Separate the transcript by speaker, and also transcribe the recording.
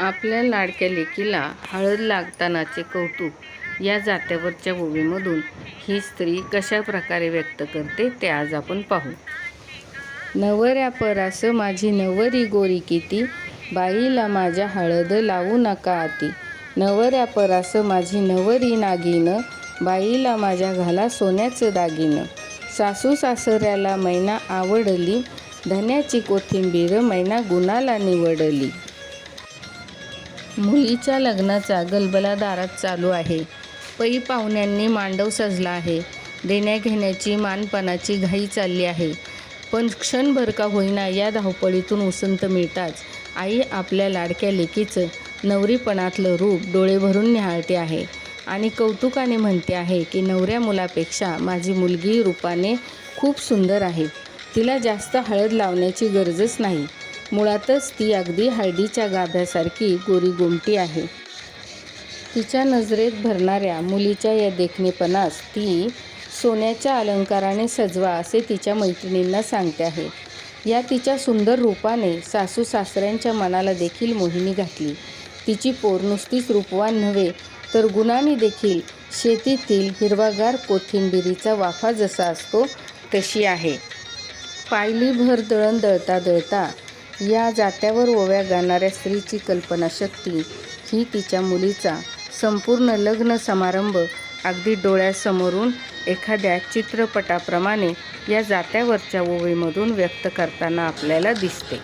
Speaker 1: आपल्या लाडक्या लेकीला हळद लागतानाचे कौतुक या जात्यावरच्या ओवीमधून ही स्त्री कशा प्रकारे व्यक्त करते ते आज आपण पाहू. नवऱ्या परास माझी नवरी गोरी किती? बाईला माझ्या हळद लावू नका आती. नवऱ्या परास माझी नवरी नागिन. बाईला माझ्या घाला सोन्याचं दागिनं. सासू सासऱ्याला मैना आवडली. धन्याची कोथिंबीर मैना गुणाला निवडली. मुलीच्या लग्नाचा गलबला दारात चालू आहे. पै पाहुण्यांनी मांडव सजला आहे. देण्याघेण्याची मानपणाची घाई चालली आहे. पण क्षणभर का होईना या धावपळीतून उसंत मिळताच आई आपल्या लाडक्या लेकीचं नवरीपणातलं रूप डोळे भरून निहाळते आहे आणि कौतुकाने म्हणते आहे की नवऱ्या मुलापेक्षा माझी मुलगी रूपाने खूप सुंदर आहे. तिला जास्त हळद लावण्याची गरजच नाही. मुळातच ती अगदी हळदीच्या गाभ्यासारखी गोरी गोमटी आहे. तिच्या नजरेत भरणाऱ्या मुलीच्या या देखणेपणास ती सोन्याच्या अलंकाराने सजवा असे तिच्या मैत्रिणींना सांगते आहे. या तिच्या सुंदर रूपाने सासू सासऱ्यांच्या मनाला देखील मोहिनी घातली. तिची पोर नुसतीच रूपवान नव्हे तर गुणाने देखील शेतीतील हिरवागार कोथिंबिरीचा वाफा जसा असतो तशी आहे. पायली भर दळण दळता दळता या जात्यावर ओव्या गाणाऱ्या स्त्रीची कल्पनाशक्ती ही तिच्या मुलीचा संपूर्ण लग्न समारंभ अगदी डोळ्यासमोरून एखाद्या चित्रपटाप्रमाणे या जात्यावरच्या ओवीमधून व्यक्त करताना आपल्याला दिसते.